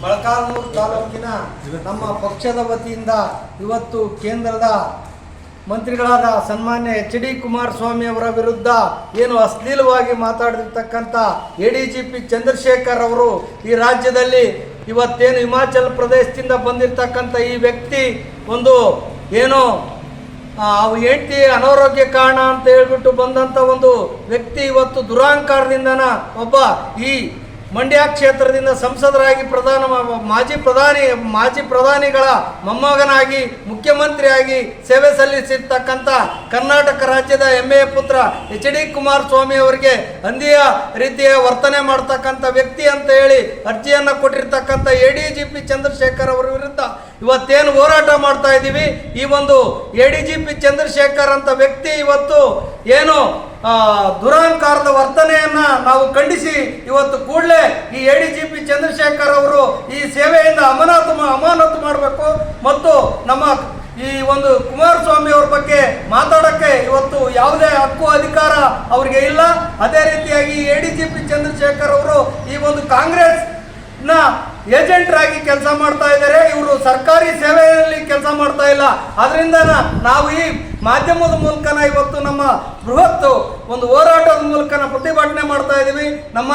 ಮೊಳಕಾಲ್ಮೂರು ತಾಲೂಕಿನ ನಮ್ಮ ಪಕ್ಷದ ವತಿಯಿಂದ ಇವತ್ತು ಕೇಂದ್ರದ ಮಂತ್ರಿಗಳಾದ ಸನ್ಮಾನ್ಯ ಎಚ್ ಡಿ ಕುಮಾರಸ್ವಾಮಿ ಅವರ ವಿರುದ್ಧ ಏನು ಅಶ್ಲೀಲವಾಗಿ ಮಾತಾಡಿರ್ತಕ್ಕಂಥ A D G P Chandrashekhar ಅವರು ಈ ರಾಜ್ಯದಲ್ಲಿ ಇವತ್ತೇನು ಹಿಮಾಚಲ ಪ್ರದೇಶದಿಂದ ಬಂದಿರತಕ್ಕಂಥ ಈ ವ್ಯಕ್ತಿ ಒಂದು ಏನು ಅವು ಹೆಂಡತಿ ಅನಾರೋಗ್ಯ ಕಾರಣ ಅಂತ ಹೇಳ್ಬಿಟ್ಟು ಬಂದಂಥ ಒಂದು ವ್ಯಕ್ತಿ ಇವತ್ತು ದುರಾಂಕಾರದಿಂದನ ಒಬ್ಬ ಈ ಮಂಡ್ಯ ಕ್ಷೇತ್ರದಿಂದ ಸಂಸದರಾಗಿ ಪ್ರಧಾನ ಮಾಜಿ ಪ್ರಧಾನಿ, ಮಾಜಿ ಪ್ರಧಾನಿಗಳ ಮೊಮ್ಮಗನಾಗಿ, ಮುಖ್ಯಮಂತ್ರಿಯಾಗಿ ಸೇವೆ ಸಲ್ಲಿಸಿರ್ತಕ್ಕಂಥ ಕರ್ನಾಟಕ ರಾಜ್ಯದ ಹೆಮ್ಮೆಯ ಪುತ್ರ ಎಚ್ ಡಿ ಕುಮಾರಸ್ವಾಮಿ ಅವರಿಗೆ ಅಂದಿಯ ರೀತಿಯ ವರ್ತನೆ ಮಾಡ್ತಕ್ಕಂಥ ವ್ಯಕ್ತಿ ಅಂತ ಹೇಳಿ ಅರ್ಜಿಯನ್ನು ಕೊಟ್ಟಿರ್ತಕ್ಕಂಥ A D G P Chandrashekhar ಅವರ ವಿರುದ್ಧ ಇವತ್ತೇನು ಹೋರಾಟ ಮಾಡ್ತಾ ಇದ್ದೀವಿ? ಈ ಒಂದು A D G P Chandrashekhar ಅಂತ ವ್ಯಕ್ತಿ ಇವತ್ತು ಏನು ದುರಹಂಕಾರದ ವರ್ತನೆಯನ್ನ ನಾವು ಖಂಡಿಸಿ ಇವತ್ತು ಕೂಡಲೇ ಈ A D G P Chandrashekhar ಅವರು ಈ ಸೇವೆಯಿಂದ ಅಮಾನತು ಅಮಾನತು ಮಾಡಬೇಕು. ಮತ್ತು ನಮ್ಮ ಈ ಒಂದು ಕುಮಾರಸ್ವಾಮಿ ಅವ್ರ ಬಗ್ಗೆ ಮಾತಾಡೋಕ್ಕೆ ಇವತ್ತು ಯಾವುದೇ ಹಕ್ಕು, ಅಧಿಕಾರ ಅವರಿಗೆ ಇಲ್ಲ. ಅದೇ ರೀತಿಯಾಗಿ A D G P Chandrashekhar ಅವರು ಈ ಒಂದು ಕಾಂಗ್ರೆಸ್ನ ಏಜೆಂಟ್ರಾಗಿ ಕೆಲಸ ಮಾಡ್ತಾ ಇದ್ದಾರೆ. ಇವರು ಸರ್ಕಾರಿ ಸೇವೆಯಲ್ಲಿ ಕೆಲಸ ಮಾಡ್ತಾ ಇಲ್ಲ. ಅದರಿಂದ ನಾವು ಈ ಮಾಧ್ಯಮದ ಮೂಲಕನ ಇವತ್ತು ನಮ್ಮ ಬೃಹತ್ ಒಂದು ಹೋರಾಟದ ಮೂಲಕನ ಪ್ರತಿಭಟನೆ ಮಾಡ್ತಾ ಇದ್ದೀವಿ ನಮ್ಮ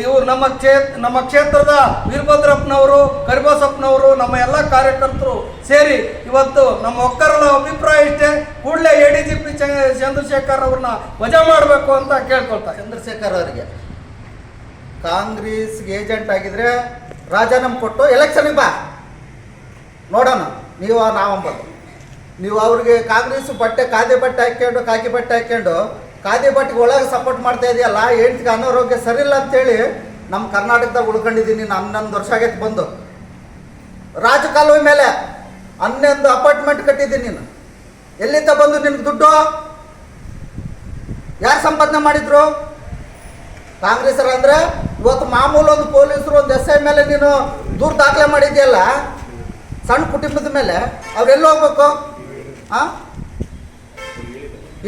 ಇವರು ನಮ್ಮ ಕ್ಷೇ, ನಮ್ಮ ಕ್ಷೇತ್ರದ ವೀರಭದ್ರಪ್ಪನವರು, ಕರಿಬಸಪ್ಪನವರು, ನಮ್ಮ ಎಲ್ಲ ಕಾರ್ಯಕರ್ತರು ಸೇರಿ ಇವತ್ತು ನಮ್ಮ ಒಕ್ಕರನ ಅಭಿಪ್ರಾಯ ಇಷ್ಟೇ. ಕೂಡಲೇ A D G P Chandrashekhar ಅವ್ರನ್ನ ವಜಾ ಮಾಡಬೇಕು ಅಂತ ಕೇಳ್ಕೊಳ್ತಾರೆ ಚಂದ್ರಶೇಖರ್ ಅವರಿಗೆ ಕಾಂಗ್ರೆಸ್ ಏಜೆಂಟ್ ಆಗಿದ್ರೆ ರಾಜೀನಾಮೆ ಕೊಟ್ಟು ಎಲೆಕ್ಷನ್ಗೆ ಬಾ. ನೋಡೋಣ. ನೀವು ನಾವಂಬದು ನೀವು ಅವ್ರಿಗೆ ಕಾಂಗ್ರೆಸ್ ಬಟ್ಟೆ, ಖಾದಿ ಬಟ್ಟೆ ಹಾಕ್ಕೊಂಡು ಕಾಕಿ ಬಟ್ಟೆ ಹಾಕ್ಕೊಂಡು, ಖಾದಿ ಬಟ್ಟೆಗೆ ಒಳಗೆ ಸಪೋರ್ಟ್ ಮಾಡ್ತಾ ಇದೆಯಲ್ಲ, ಹೆಂಡ್ತಿಗೆ ಅನಾರೋಗ್ಯ ಸರಿಯಿಲ್ಲ ಅಂತೇಳಿ ನಮ್ಮ ಕರ್ನಾಟಕದಾಗ ಉಳ್ಕೊಂಡಿದ್ದೀನಿ ನಾನು ಹನ್ನೊಂದು ವರ್ಷ ಆಗೈತೆ ಬಂದು. ರಾಜಕಾಲುವೆ ಮೇಲೆ ಹನ್ನೊಂದು ಅಪಾರ್ಟ್ಮೆಂಟ್ ಕಟ್ಟಿದ್ದೀನಿ ನೀನು. ಎಲ್ಲಿಂದ ಬಂದು ನಿನ್ಗೆ ದುಡ್ಡು? ಯಾರು ಸಂಪಾದನೆ ಮಾಡಿದ್ರು? ಕಾಂಗ್ರೆಸ್ ಅಂದ್ರೆ ಇವತ್ತು ಮಾಮೂಲು ಒಂದು ಪೊಲೀಸರು, ಒಂದು ಎಸ್ ಐ ಮೇಲೆ ನೀನು ದೂರ ದಾಖಲೆ ಮಾಡಿದ್ಯಲ್ಲ ಸಣ್ಣ ಕುಟುಂಬದ ಮೇಲೆ ಅವ್ರೆಲ್ಲಿ ಹೋಗ್ಬೇಕು?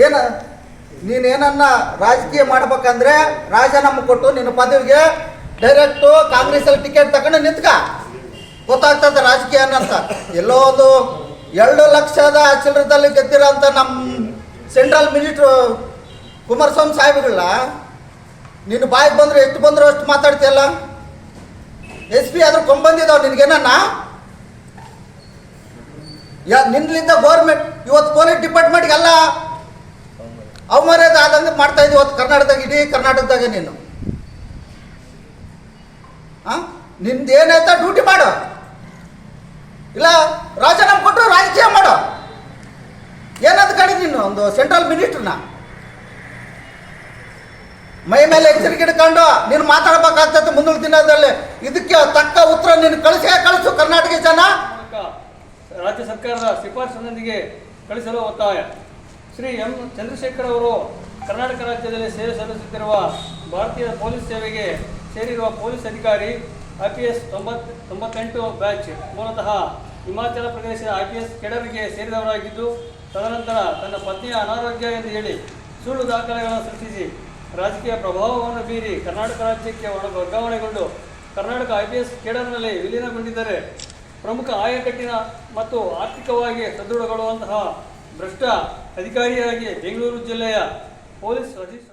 ಏನ? ನೀನೇನನ್ನ ರಾಜಕೀಯ ಮಾಡ್ಬೇಕಂದ್ರೆ ರಾಜೀನಾಮೆ ಕೊಟ್ಟು ನಿನ್ನ ಪದವಿಗೆ ಡೈರೆಕ್ಟು ಕಾಂಗ್ರೆಸ್ಸಲ್ಲಿ ಟಿಕೆಟ್ ತಗೊಂಡು ನಿಂತ್ಕ. ಗೊತ್ತಾಗ್ತದೆ ರಾಜಕೀಯ ಅನ್ನಂತ. ಎಲ್ಲೋ ಒಂದು ಎರಡು ಲಕ್ಷದ ಚಿಲ್ಲರದಲ್ಲಿ ಗೆದ್ದಿರೋಂಥ ನಮ್ಮ ಸೆಂಟ್ರಲ್ ಮಿನಿಸ್ಟ್ರು ಕುಮಾರಸ್ವಾಮಿ ಸಾಹೇಬ್ಗಳ ನಿನ್ನ ಬಾಯಿಗೆ ಬಂದ್ರೆ ಎಷ್ಟು ಬಂದರೂ ಅಷ್ಟು ಮಾತಾಡ್ತೀಯಲ್ಲ? ಎಸ್ ಪಿ ಆದರೂ ಕೊಂಬಂದಿದ್ದಾವೆ ನಿನ್ಗೇನನ್ನ ಯಾ ನಿನ್ನಿಂದ ಗೌರ್ಮೆಂಟ್ ಇವತ್ತು ಪೊಲೀಸ್ ಡಿಪಾರ್ಟ್ಮೆಂಟ್ಗೆಲ್ಲ ಅವಮರ್ಯಾದ ಆದಂಗೆ ಮಾಡ್ತಾ ಇದ್ದೀವಿ ಇವತ್ತು ಕರ್ನಾಟಕದಾಗ, ಇಡೀ ಕರ್ನಾಟಕದಾಗ ನೀನು. ಹಾಂ ನಿಂದು ಏನಾಯ್ತಾ ಡ್ಯೂಟಿ ಮಾಡು. ಇಲ್ಲ, ರಾಜೀನಾಮೆ ಕೊಟ್ಟರು ರಾಜಕೀಯ ಮಾಡು. ಏನಂತ ಕಣಿ ನೀನು, ಒಂದು ಸೆಂಟ್ರಲ್ ಮಿನಿಸ್ಟ್ರನ್ನ ಮೈ ಮೇಲೆ ಎಚ್ಚರಿಕೆ ಇಟ್ಕೊಂಡು ನೀನು ಮಾತಾಡ್ಬೇಕಾಗ್ತದೆ ಮುಂದಿನ ದಿನದಲ್ಲಿ. ಇದಕ್ಕೆ ತಕ್ಕ ಉತ್ತರ ನೀನು ಕಳಿಸೇ ಕಳಿಸು ಕರ್ನಾಟಕ ಜನ. ರಾಜ್ಯ ಸರ್ಕಾರದ ಶಿಫಾರಸಿನೊಂದಿಗೆ ಕಳಿಸಲು ಒತ್ತಾಯ. ಶ್ರೀ ಎಂ ಚಂದ್ರಶೇಖರ್ ಅವರು ಕರ್ನಾಟಕ ರಾಜ್ಯದಲ್ಲಿ ಸೇವೆ ಸಲ್ಲಿಸುತ್ತಿರುವ ಭಾರತೀಯ ಪೊಲೀಸ್ ಸೇವೆಗೆ ಸೇರಿರುವ ಪೊಲೀಸ್ ಅಧಿಕಾರಿ ಐ ಪಿ ಎಸ್ ತೊಂಬತ್ ತೊಂಬತ್ತೆಂಟು ಬ್ಯಾಚ್ ಮೂಲತಃ ಹಿಮಾಚಲ ಪ್ರದೇಶದ ಐ ಪಿ ಎಸ್ ಕೆಡರ್ಗೆ ಸೇರಿದವರಾಗಿದ್ದು, ತದನಂತರ ತನ್ನ ಪತ್ನಿಯ ಅನಾರೋಗ್ಯ ಎಂದು ಹೇಳಿ ಸುಳ್ಳು ದಾಖಲೆಗಳನ್ನು ಸೃಷ್ಟಿಸಿ ರಾಜಕೀಯ ಪ್ರಭಾವವನ್ನು ಬೀರಿ ಕರ್ನಾಟಕ ರಾಜ್ಯಕ್ಕೆ ವರ್ಗಾವಣೆಗೊಂಡು ಕರ್ನಾಟಕ ಐ ಪಿ ಎಸ್ ಕೇಡರ್ನಲ್ಲಿ ವಿಲೀನಗೊಂಡಿದ್ದಾರೆ. ಪ್ರಮುಖ ಆಯಕಟ್ಟಿನ ಮತ್ತು ಆರ್ಥಿಕವಾಗಿ ಸದೃಢಗೊಳ್ಳುವಂತಹ ಭ್ರಷ್ಟ ಅಧಿಕಾರಿಯಾಗಿ ಬೆಂಗಳೂರು ಜಿಲ್ಲೆಯ ಪೊಲೀಸ್ ಅಧೀಕ್ಷ